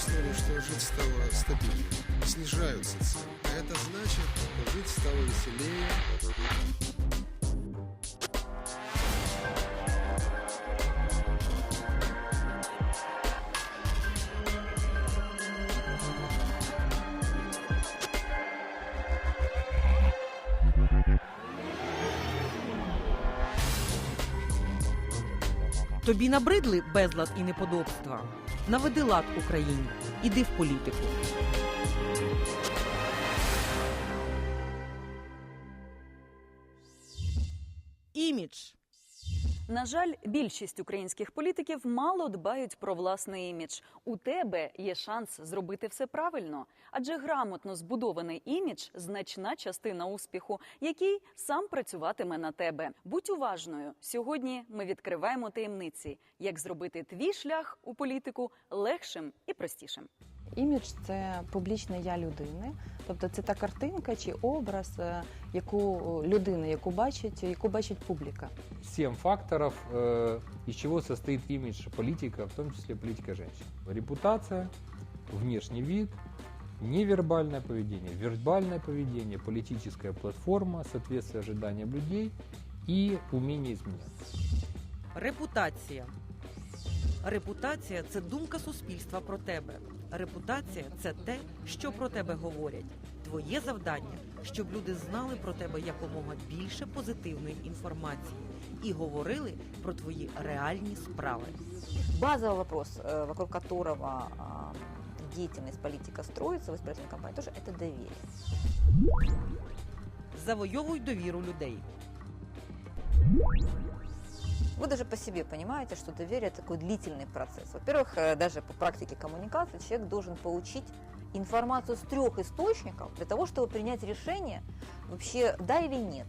почувствовали, что жить стало стабильнее. Снижаются цены. А это значит, что жить стало веселее. Тобі набридли безлад і неподобства? Наведи лад Україні. Іди в політику. Імідж. На жаль, більшість українських політиків мало дбають про власний імідж. У тебе є шанс зробити все правильно, адже грамотно збудований імідж значна частина успіху, який сам працюватиме на тебе. Будь уважною. Сьогодні ми відкриваємо таємниці, як зробити твій шлях у політику легшим і простішим. Імідж це публічне я людини, тобто це та картинка чи образ, е, яку людина, яку бачить, яку бачить публіка. Семь факторов, э, из чего состоит имидж политика, в том числе политика женщин. Репутация, внешний вид, невербальное поведение, вербальное поведение, политическая платформа, соответствие ожиданиям людей и умение изменяться. Репутація. Репутація це думка суспільства про тебе. Репутація це те, що про тебе говорять. Твоє завдання, щоб люди знали про тебе якомога більше позитивної інформації і говорили про твої реальні справи. Базовый вопрос, э, вокруг которого а, деятельность политика строится в избирательной кампании, тоже это доверие. Завойовуй довіру людей. Вы даже по себе понимаете, что доверие такой длительный процесс. Во-первых, э, даже по практике коммуникации человек должен получить информацию с трех источников для того, чтобы принять решение вообще да или нет.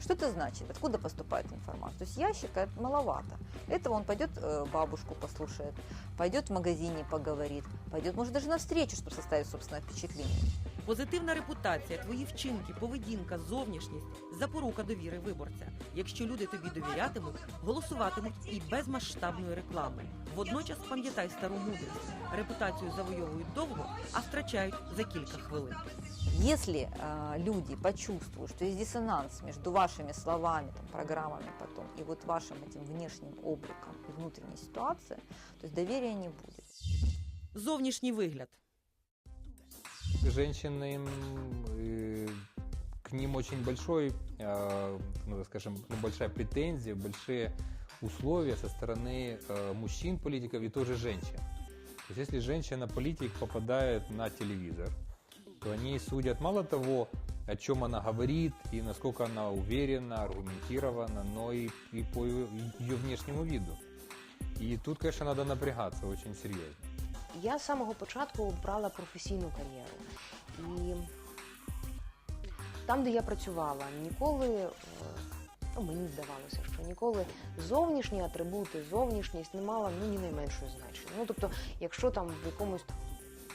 Что это значит? Откуда поступает информация? То есть ящика это маловато. Этого он пойдет э, бабушку послушает, пойдет в магазине поговорит, пойдет, может, даже на встречу, чтобы составить собственное впечатление. Позитивна репутація, твої вчинки, поведінка, зовнішність запорука довіри виборця. Якщо люди тобі довірятимуть, голосуватимуть і без масштабної реклами. Водночас пам'ятай стару мудрість. Репутацію завойовують довго, а втрачають за кілька хвилин. Если э, люди почувствуют, что есть диссонанс между вашими словами, там, программами потом и вот вашим этим внешним обликом и внутренней ситуацией, то есть доверия не будет. Зовнішній вигляд Женщины, м, э, к ним очень большой, э, ну, так скажем, ну, большая претензия, большие условия со стороны э, мужчин, политиков и тоже женщин. То есть если женщина-политик попадает на телевизор, то они судят мало того, о чем она говорит и насколько она уверена, аргументирована, но и, и по ее ее внешнему виду. И тут, конечно, надо напрягаться очень серьезно. Я з самого початку обрала професійну кар'єру. І там, де я працювала, ніколи, е, ну, мені здавалося, що ніколи зовнішні атрибути, зовнішність не мала ну, ні найменшого значення. Ну, тобто, якщо там в якомусь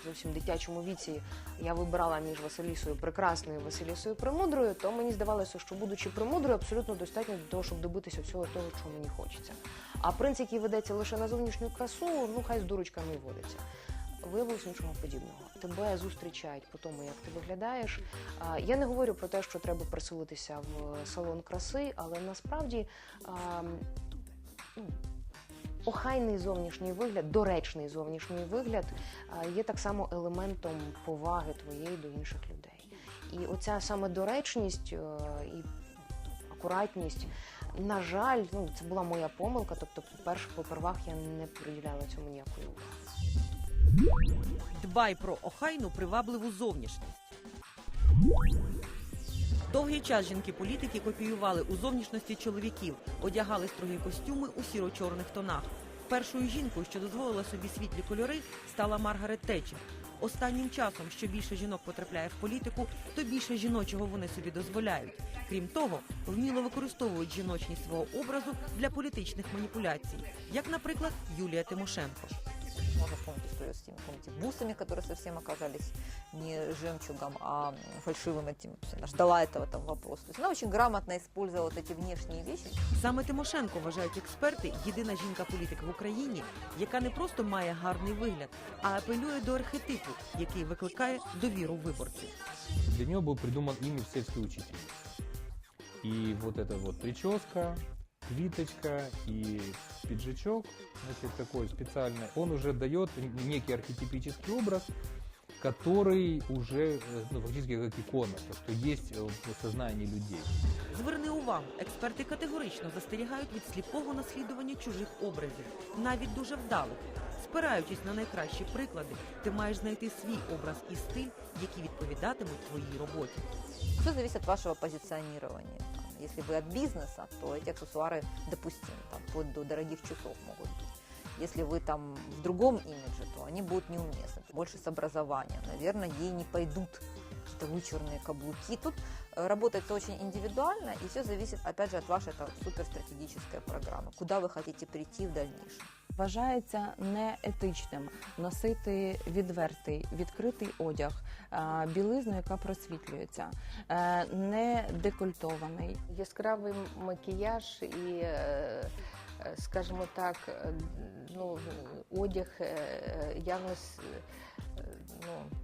зовсім дитячому віці я вибирала між Василісою Прекрасною і Василісою Премудрою, то мені здавалося, що будучи премудрою, абсолютно достатньо для того, щоб добитися всього того, чого мені хочеться. А принц, який ведеться лише на зовнішню красу, ну хай з дурочками і водиться. Виявилось нічого подібного. Тебе зустрічають по тому, як ти виглядаєш. Я не говорю про те, що треба присилитися в салон краси, але насправді ну, охайний зовнішній вигляд, доречний зовнішній вигляд є так само елементом поваги твоєї до інших людей. І оця саме доречність е, і акуратність. На жаль, ну це була моя помилка. Тобто, по-перше, попервах я не приділяла цьому ніякої уваги. Дбай про охайну привабливу зовнішність. Довгий час жінки-політики копіювали у зовнішності чоловіків, одягали строгі костюми у сіро-чорних тонах. Першою жінкою, що дозволила собі світлі кольори, стала Маргарет Тетчер. Останнім часом, що більше жінок потрапляє в політику, то більше жіночого вони собі дозволяють. Крім того, вміло використовують жіночність свого образу для політичних маніпуляцій, як, наприклад, Юлія Тимошенко Можно вспомнить историю с теми, помните, бусами, которые совсем оказались не жемчугом, а фальшивым этим. То есть Она ждала этого там вопрос. То есть она очень грамотно использовала вот эти внешние вещи. Саме Тимошенко, вважають експерти, єдина жінка-політик в Україні, яка не просто має гарний вигляд, а апелює до архетипу, який викликає довіру виборців. Для нее был придуман имидж сельской учительницы. И вот эта вот прическа, квиточка и пиджачок, значит, такой специальный, он уже дает некий архетипический образ, который уже э, ну, фактически как икона, то, что есть э, в сознании людей. Зверни увагу, експерти категорично застерігають від сліпого наслідування чужих образів, навіть дуже вдалих. Спираючись на найкращі приклади, ти маєш знайти свій образ і стиль, які відповідатимуть твоїй роботі. Все зависит от вашего позиционирования. Если вы от бизнеса, то эти аксессуары допустимы, там, вплоть до дорогих часов могут быть. Если вы там в другом имидже, то они будут неуместны. Больше с образованием. Наверное, ей не пойдут какие-то вычурные каблуки. Тут э, работает очень индивидуально, и все зависит, опять же, от вашей это суперстратегической программы. Куда вы хотите прийти в дальнейшем. Вважається неетичним носити відвертий, відкритий одяг, білизну, яка просвітлюється, е, не декольтований. Яскравий макіяж і, е, е, скажімо так, ну, одяг явно ну,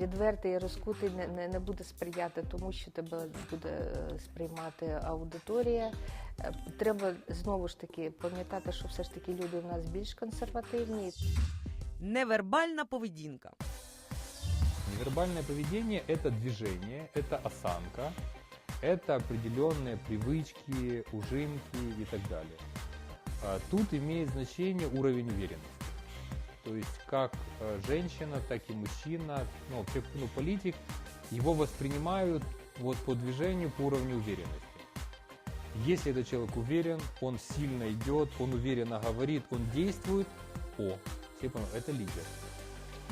відвертий і розкутий не, не, не буде сприяти тому, що тебе буде е, сприймати аудиторія. Е, Треба знову ж таки пам'ятати, що все ж таки люди у нас більш консервативні. Невербальна поведінка. Невербальное поведение – это движение, это осанка, это определенные привычки, ужимки и так далее. А Тут имеет значение уровень уверенности. То есть как э, женщина, так и мужчина, ну, вообще, ну, политик, его воспринимают вот по движению, по уровню уверенности. Если этот человек уверен, он сильно идет, он уверенно говорит, он действует, о, все понимают, это лидер.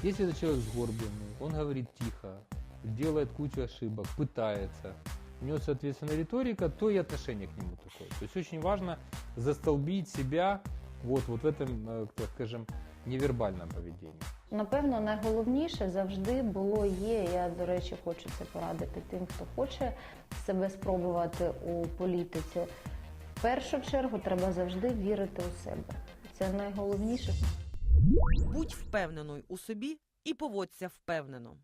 Если это человек сгорбленный, он говорит тихо, делает кучу ошибок, пытается, у него, соответственно, риторика, то и отношение к нему такое. То есть очень важно застолбить себя вот, вот в этом, э, так скажем, невербальном поведении. Напевно, найголовніше завжди було є. Я, до речі, хочу це порадити тим, хто хоче себе спробувати у політиці. В першу чергу треба завжди вірити у себе. Це найголовніше. Будь впевненою у собі і поводься впевнено.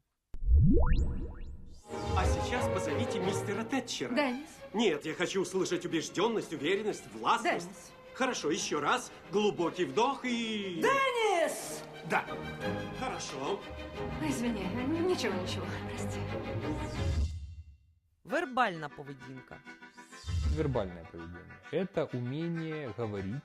А сейчас позовите мистера Тэтчера. Деннис, Нет, я хочу услышать убежденность, уверенность, властность. Деннис. Хорошо, еще раз. Глубокий вдох и... Деннис! Да. Хорошо. Извини, ничего, ничего, прости. Вербальна поведінка. Вербальное поведение – это умение говорить,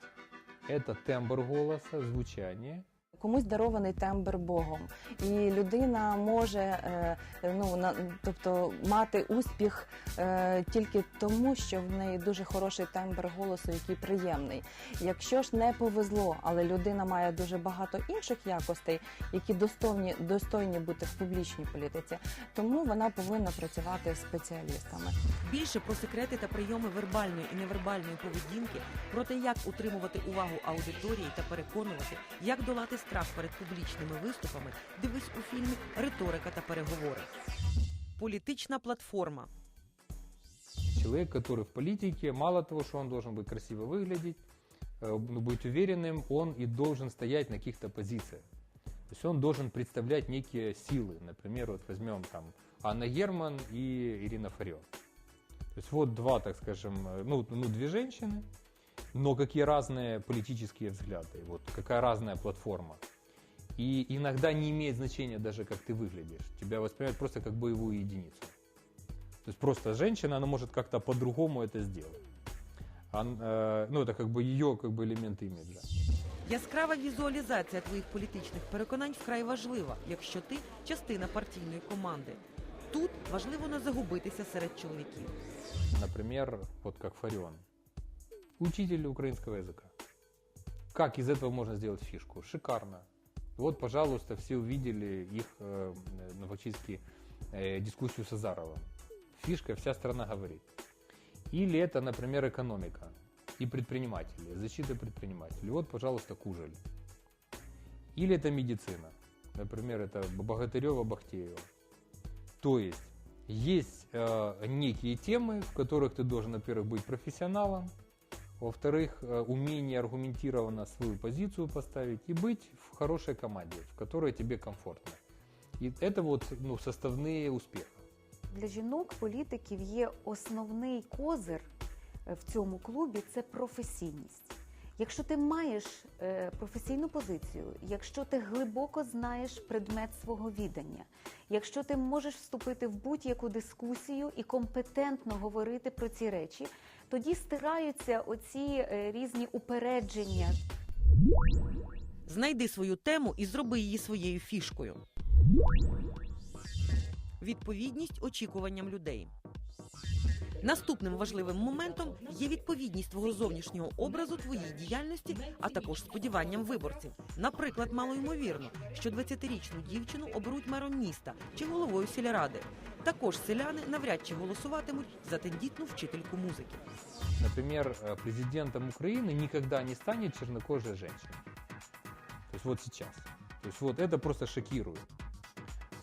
это тембр голоса, звучание. Комусь дарований тембр Богом, і людина може е, ну на тобто мати успіх е, тільки тому, що в неї дуже хороший тембр голосу, який приємний. Якщо ж не повезло, але людина має дуже багато інших якостей, які достойні, достойні бути в публічній політиці, тому вона повинна працювати з спеціалістами. Більше про секрети та прийоми вербальної і невербальної поведінки, про те, як утримувати увагу аудиторії та переконувати, як долати страх перед публічними виступами, дивись у фільмі Риторика та переговори. Політична платформа. Человек, который в политике, мало того, что он должен быть красиво выглядеть, э, ну, быть уверенным, он и должен стоять на каких-то позициях. То есть он должен представлять некие силы. Например, вот возьмем там Анна Герман и Ирина Фарион. То есть вот два, так скажем, э, ну, ну две женщины, но какие разные политические взгляды, вот какая разная платформа. И иногда не имеет значения даже, как ты выглядишь. Тебя воспринимают просто как боевую единицу. То есть просто женщина, она может как-то по-другому это сделать. Ан- э, ну, это как бы ее как бы элемент имиджа. Яскрава візуалізація твоїх політичних переконань вкрай важлива, якщо ти частина партійної команди. Тут важливо не загубитися серед чоловіків. Например, вот как Фарион. Учитель украинского языка. Как из этого можно сделать фишку? Шикарно. Вот, пожалуйста, все увидели их э, ну, фактически э, дискуссию с Азаровым. Фишка, вся страна говорит. Или это, например, экономика. и предпринимателей, защита предпринимателей. Вот, пожалуйста, Кужель. Или это медицина. Например, это Богатырева, Бахтеева. То есть есть э, некие темы, в которых ты должен, во-первых, быть профессионалом, во-вторых, э, умение аргументированно свою позицию поставить и быть в хорошей команде, в которой тебе комфортно. И это вот ну, составные успеха. Для жінок політиків є основний козир е, в цьому клубі це професійність. Якщо ти маєш е, професійну позицію, якщо ти глибоко знаєш предмет свого відання, якщо ти можеш вступити в будь-яку дискусію і компетентно говорити про ці речі, тоді стираються оці е, різні упередження, Знайди свою тему і зроби її своєю фішкою. Відповідність очікуванням людей. Наступним важливим моментом є відповідність твого зовнішнього образу твоїй діяльності, а також сподіванням виборців. Наприклад, малоймовірно, що 20-річну дівчину оберуть мером міста чи головою сільради. Також селяни навряд чи голосуватимуть за тендітну вчительку музики. Например, э, президентом Украины никогда не станет чернокожая женщина. То есть вот сейчас. То есть вот это просто шокирует.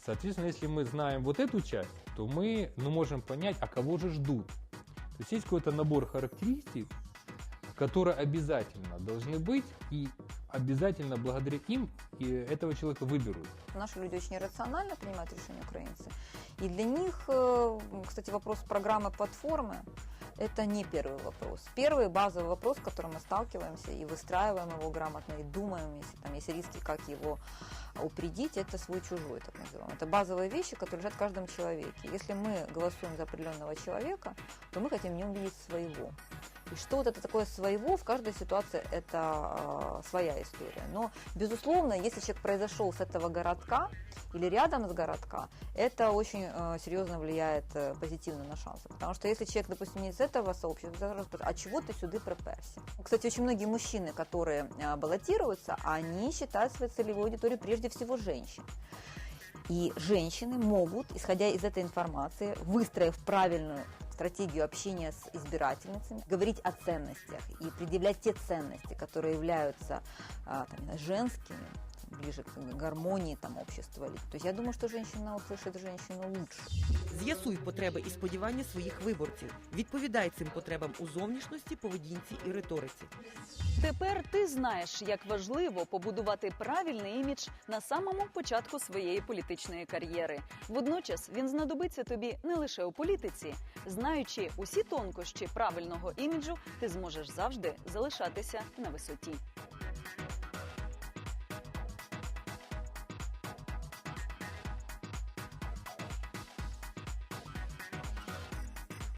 Соответственно, если мы знаем вот эту часть, то мы ну, можем понять, а кого же ждут. То есть есть какой-то набор характеристик, которые обязательно должны быть, и обязательно благодаря им и этого человека выберут. Наши люди очень рационально принимают решения украинцы. И для них, э, кстати, вопрос программы платформы это не первый вопрос. Первый базовый вопрос, с которым мы сталкиваемся и выстраиваем его грамотно, и думаем, если там есть риски, как его упредить, это свой-чужой, так называемый. Это базовые вещи, которые лежат в каждом человеке. Если мы голосуем за определенного человека, то мы хотим в нем видеть своего. И что вот это такое своего, в каждой ситуации это э, своя история. Но, безусловно, если человек произошел с этого городка или рядом с городка, это очень э, серьезно влияет э, позитивно на шансы. Потому что если человек, допустим, не из этого сообщества, сразу спрашивают, а чего ты сюда проперся? Кстати, очень многие мужчины, которые э, баллотируются, они считают своей целевой аудиторией прежде всего женщин. И женщины могут, исходя из этой информации, выстроив правильную стратегию общения с избирательницами, говорить о ценностях и предъявлять те ценности, которые являются там, женскими, ближе к гармонии там, общества. То есть я думаю, что женщина услышит женщину лучше. З'ясуй потреби і сподівання своїх виборців. Відповідай цим потребам у зовнішності, поведінці і риториці. Тепер ти знаєш, як важливо побудувати правильний імідж на самому початку своєї політичної кар'єри. Водночас він знадобиться тобі не лише у політиці. Знаючи усі тонкощі правильного іміджу, ти зможеш завжди залишатися на висоті.